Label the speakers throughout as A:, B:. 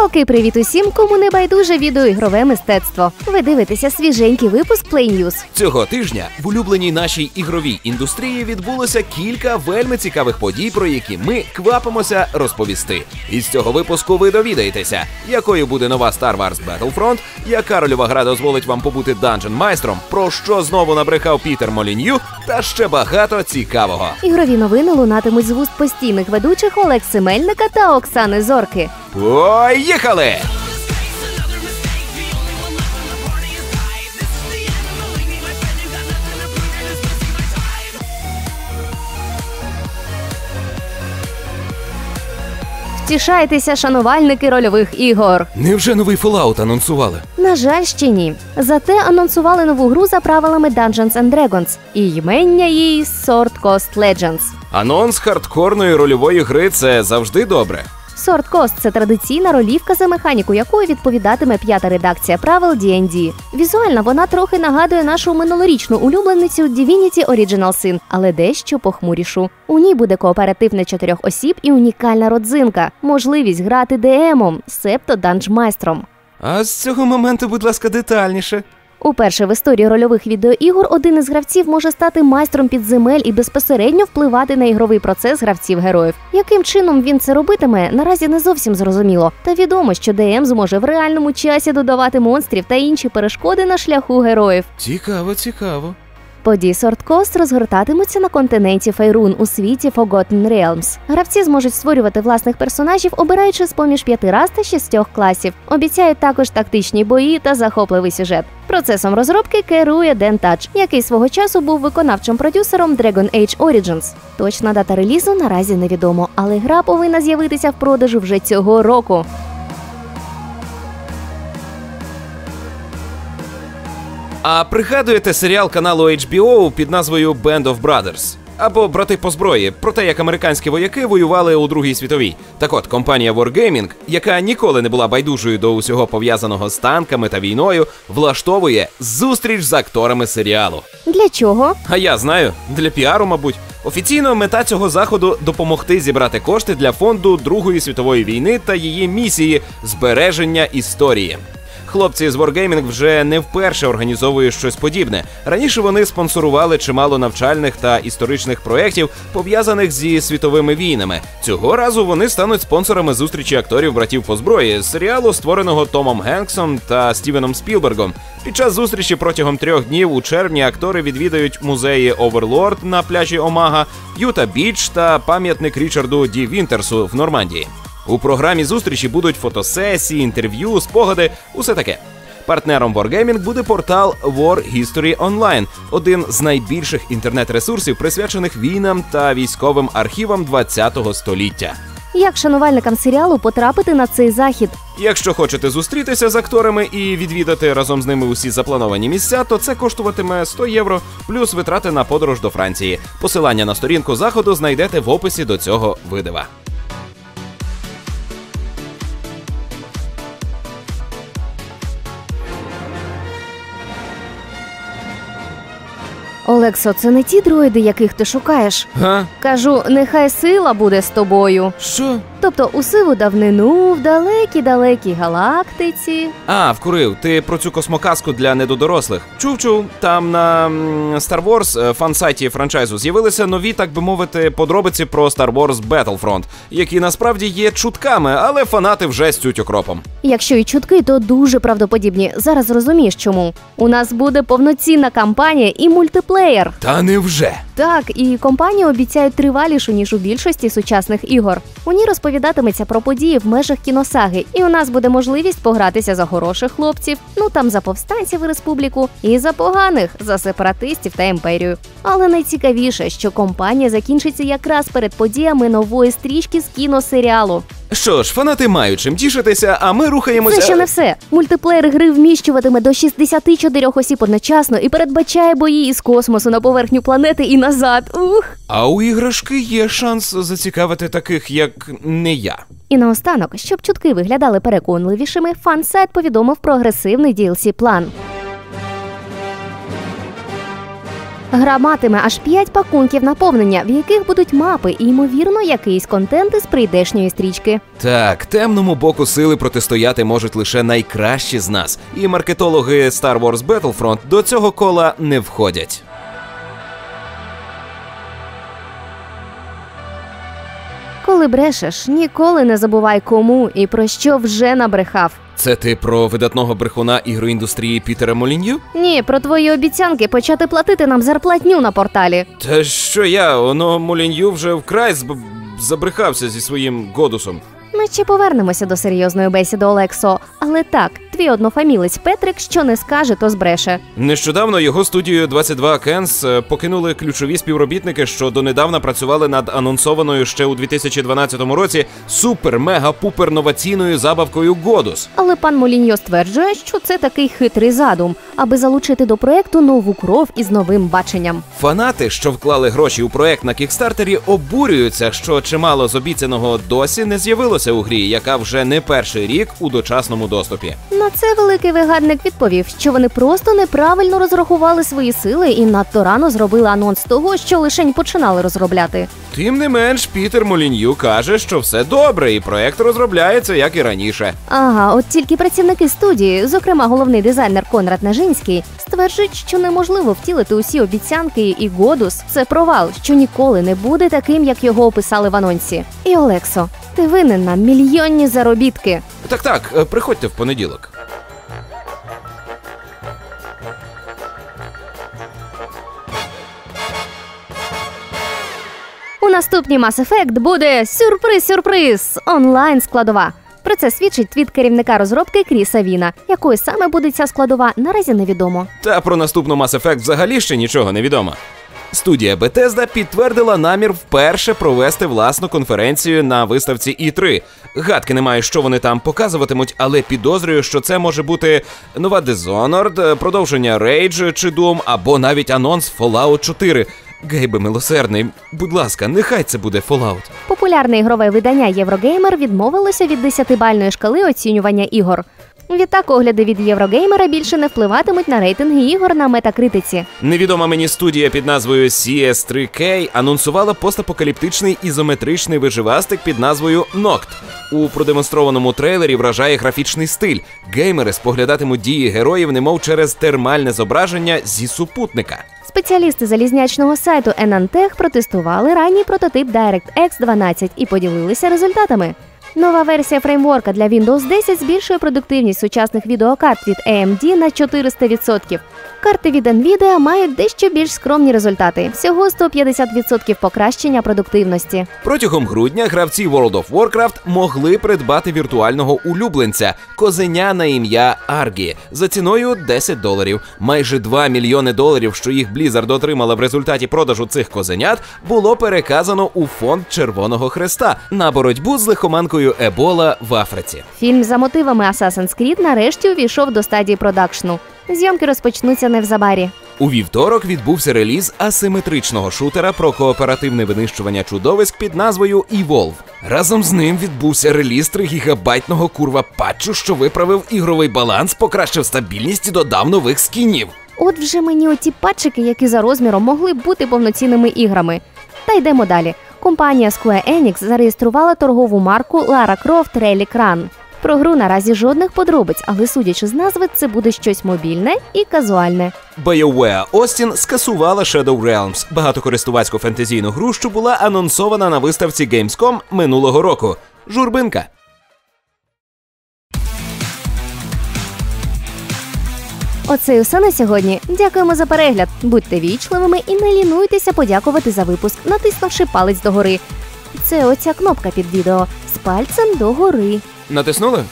A: Палкий привіт усім, кому не байдуже відеоігрове мистецтво. Ви дивитеся свіженький випуск Play News.
B: Цього тижня в улюбленій нашій ігровій індустрії відбулося кілька вельми цікавих подій, про які ми квапимося розповісти. Із цього випуску ви довідаєтеся, якою буде нова Star Wars Battlefront, яка рольова гра дозволить вам побути данжен майстром, про що знову набрехав Пітер Молінью, та ще багато цікавого.
A: Ігрові новини лунатимуть з вуст постійних ведучих Олег Семельника та Оксани Зорки.
B: Поїхали!
A: Втішайтеся, шанувальники рольових ігор.
B: Невже новий Fallout анонсували?
A: На жаль, ще ні. Зате анонсували нову гру за правилами Dungeons and Dragons і ймення її Sword Coast Legends.
B: Анонс хардкорної рольової гри це завжди добре.
A: Coast – це традиційна ролівка, за механіку якої відповідатиме п'ята редакція правил D&D. Візуально вона трохи нагадує нашу минулорічну улюбленицю Divinity Original Sin, але дещо похмурішу. У ній буде кооператив на чотирьох осіб і унікальна родзинка можливість грати ДМом, себто данжмайстром.
B: А з цього моменту, будь ласка, детальніше.
A: Уперше в історії рольових відеоігор один із гравців може стати майстром підземель і безпосередньо впливати на ігровий процес гравців-героїв. Яким чином він це робитиме, наразі не зовсім зрозуміло. Та відомо, що ДМ зможе в реальному часі додавати монстрів та інші перешкоди на шляху героїв.
B: Цікаво, цікаво.
A: Події Sword Coast розгортатимуться на континенті Фейрун у світі Forgotten Realms. Гравці зможуть створювати власних персонажів, обираючи з поміж п'яти раз та шістьох класів. Обіцяють також тактичні бої та захопливий сюжет. Процесом розробки керує Ден Тач, який свого часу був виконавчим продюсером Dragon Age Origins. Точна дата релізу наразі невідомо, але гра повинна з'явитися в продажу вже цього року.
B: А пригадуєте серіал каналу HBO під назвою Band of Brothers? Або брати по зброї про те, як американські вояки воювали у Другій світовій. Так от компанія Wargaming, яка ніколи не була байдужою до усього пов'язаного з танками та війною, влаштовує зустріч з акторами серіалу.
A: Для чого?
B: А я знаю, для піару, мабуть. Офіційно мета цього заходу допомогти зібрати кошти для фонду Другої світової війни та її місії збереження історії. Хлопці з Wargaming вже не вперше організовують щось подібне. Раніше вони спонсорували чимало навчальних та історичних проєктів, пов'язаних зі світовими війнами. Цього разу вони стануть спонсорами зустрічі акторів братів по зброї з серіалу, створеного Томом Генксом та Стівеном Спілбергом. Під час зустрічі протягом трьох днів у червні актори відвідають музеї Оверлорд на пляжі Омага, Юта Біч та пам'ятник Річарду Ді Вінтерсу в Нормандії. У програмі зустрічі будуть фотосесії, інтерв'ю, спогади, усе таке. Партнером Wargaming буде портал War History Online, один з найбільших інтернет-ресурсів, присвячених війнам та військовим архівам ХХ століття.
A: Як шанувальникам серіалу потрапити на цей захід?
B: Якщо хочете зустрітися з акторами і відвідати разом з ними усі заплановані місця, то це коштуватиме 100 євро плюс витрати на подорож до Франції. Посилання на сторінку заходу знайдете в описі до цього видива.
A: Олексо, це не ті дроїди, яких ти шукаєш.
B: Га?
A: Кажу, нехай сила буде з тобою.
B: Що?
A: Тобто у сиву давнину, в далекій далекій галактиці.
B: А, вкурив, ти про цю космоказку для недодорослих. Чув, чув. Там на м, Star Wars е, фан-сайті франчайзу з'явилися нові, так би мовити, подробиці про Star Wars Battlefront, які насправді є чутками, але фанати вже стють окропом.
A: Якщо і чутки, то дуже правдоподібні. Зараз розумієш чому. У нас буде повноцінна кампанія і мультиплеєр.
B: Та невже?
A: Так, і компанію обіцяють тривалішу ніж у більшості сучасних ігор. У ній розповідатиметься про події в межах кіносаги, і у нас буде можливість погратися за хороших хлопців, ну там за повстанців і республіку, і за поганих за сепаратистів та імперію. Але найцікавіше, що компанія закінчиться якраз перед подіями нової стрічки з кіносеріалу.
B: Що ж, фанати мають чим тішитися, а ми рухаємося.
A: Це ще не все. Мультиплеєр гри вміщуватиме до 64 осіб одночасно і передбачає бої із космосу на поверхню планети і назад. Ух!
B: А у іграшки є шанс зацікавити таких, як не я.
A: І наостанок, щоб чутки виглядали переконливішими, фан-сайт повідомив про агресивний DLC план. Гра матиме аж 5 пакунків наповнення, в яких будуть мапи і, ймовірно, якийсь контент із прийдешньої стрічки.
B: Так, темному боку сили протистояти можуть лише найкращі з нас, і маркетологи Star Wars Battlefront до цього кола не входять.
A: Коли брешеш, ніколи не забувай кому і про що вже набрехав.
B: Це ти про видатного брехуна ігроіндустрії Пітера Молін'ю?
A: Ні, про твої обіцянки почати платити нам зарплатню на порталі.
B: Та що я, воно Молін'ю вже вкрай зб... забрехався зі своїм Годусом.
A: Ми ще повернемося до серйозної бесіди, Олексо. Але так, твій однофамілець Петрик, що не скаже, то збреше.
B: Нещодавно його студію 22 Кенс е, покинули ключові співробітники, що донедавна працювали над анонсованою ще у 2012 році супер-мега-пупер новаційною забавкою Годус.
A: Але пан Моліньо стверджує, що це такий хитрий задум, аби залучити до проекту нову кров із новим баченням.
B: Фанати, що вклали гроші у проект на кікстартері, обурюються, що чимало з обіцяного досі не з'явилося у грі, яка вже не перший рік у дочасному доступі.
A: На це великий вигадник відповів, що вони просто неправильно розрахували свої сили і надто рано зробили анонс того, що лишень починали розробляти.
B: Тим не менш, Пітер Молінью каже, що все добре, і проект розробляється як і раніше.
A: Ага, от тільки працівники студії, зокрема головний дизайнер Конрад Нажинський, стверджують, що неможливо втілити усі обіцянки, і Годус це провал, що ніколи не буде таким, як його описали в анонсі. І Олексо, ти винен нам мільйонні заробітки.
B: Так, так, е, приходьте в понеділок.
A: Наступній Mass Effect буде сюрприз-сюрприз онлайн складова. Про це свідчить твіт керівника розробки Кріса Віна. Якою саме буде ця складова, наразі невідомо.
B: Та про наступну Mass Effect взагалі ще нічого не відомо. Студія Bethesda підтвердила намір вперше провести власну конференцію на виставці E3. Гадки немає, що вони там показуватимуть, але підозрюю, що це може бути нова Dishonored, продовження Rage чи Doom, або навіть анонс Fallout 4. Гейбе милосердний, будь ласка, нехай це буде Fallout.
A: Популярне ігрове видання Єврогеймер відмовилося від 10-бальної шкали оцінювання ігор. Відтак огляди від Єврогеймера більше не впливатимуть на рейтинги ігор на метакритиці.
B: Невідома мені студія під назвою CS3K анонсувала постапокаліптичний ізометричний виживастик під назвою Noct. У продемонстрованому трейлері вражає графічний стиль. Геймери споглядатимуть дії героїв, немов через термальне зображення зі супутника.
A: Спеціалісти залізнячного сайту Enantech протестували ранній прототип DirectX 12 і поділилися результатами. Нова версія фреймворка для Windows 10 збільшує продуктивність сучасних відеокарт від AMD на 400%. Карти від Nvidia мають дещо більш скромні результати всього 150% покращення продуктивності.
B: Протягом грудня гравці World of Warcraft могли придбати віртуального улюбленця козеня на ім'я Аргі за ціною 10 доларів. Майже 2 мільйони доларів, що їх Blizzard отримала в результаті продажу цих козенят, було переказано у фонд Червоного Хреста на боротьбу з лихоманкою Ебола в Африці.
A: Фільм за мотивами Assassin's Creed нарешті увійшов до стадії продакшну. Зйомки розпочнуться невзабарі.
B: У вівторок відбувся реліз асиметричного шутера про кооперативне винищування чудовиськ під назвою Evolve. Разом з ним відбувся реліз 3 гігабайтного курва патчу, що виправив ігровий баланс, покращив стабільність і додав нових скінів.
A: От вже мені оті патчики, які за розміром могли б бути повноцінними іграми. Та йдемо далі. Компанія Square Enix зареєструвала торгову марку Lara Croft Relic Run. Про гру наразі жодних подробиць, але судячи з назви, це буде щось мобільне і казуальне.
B: BioWare Austin скасувала Shadow Realms, багатокористувацьку фентезійну гру, що була анонсована на виставці Gamescom минулого року. Журбинка.
A: Оце й усе на сьогодні. Дякуємо за перегляд. Будьте вічливими і не лінуйтеся подякувати за випуск, натиснувши палець догори. Це оця кнопка під відео з пальцем догори.
B: Натиснули?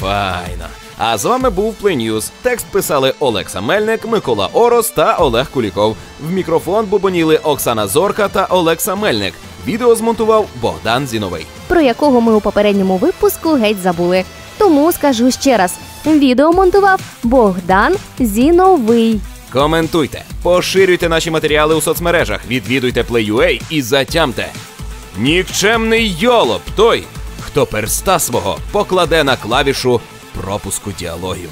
B: Файно. А з вами був Play Текст писали Олекса Мельник, Микола Орос та Олег Куліков. В мікрофон бубоніли Оксана Зорка та Олекса Мельник. Відео змонтував Богдан Зіновий.
A: про якого ми у попередньому випуску геть забули. Тому скажу ще раз: відео монтував Богдан Зіновий.
B: Коментуйте, поширюйте наші матеріали у соцмережах, відвідуйте Play.ua і затямте. Нікчемний йолоп той, хто перста свого покладе на клавішу пропуску діалогів.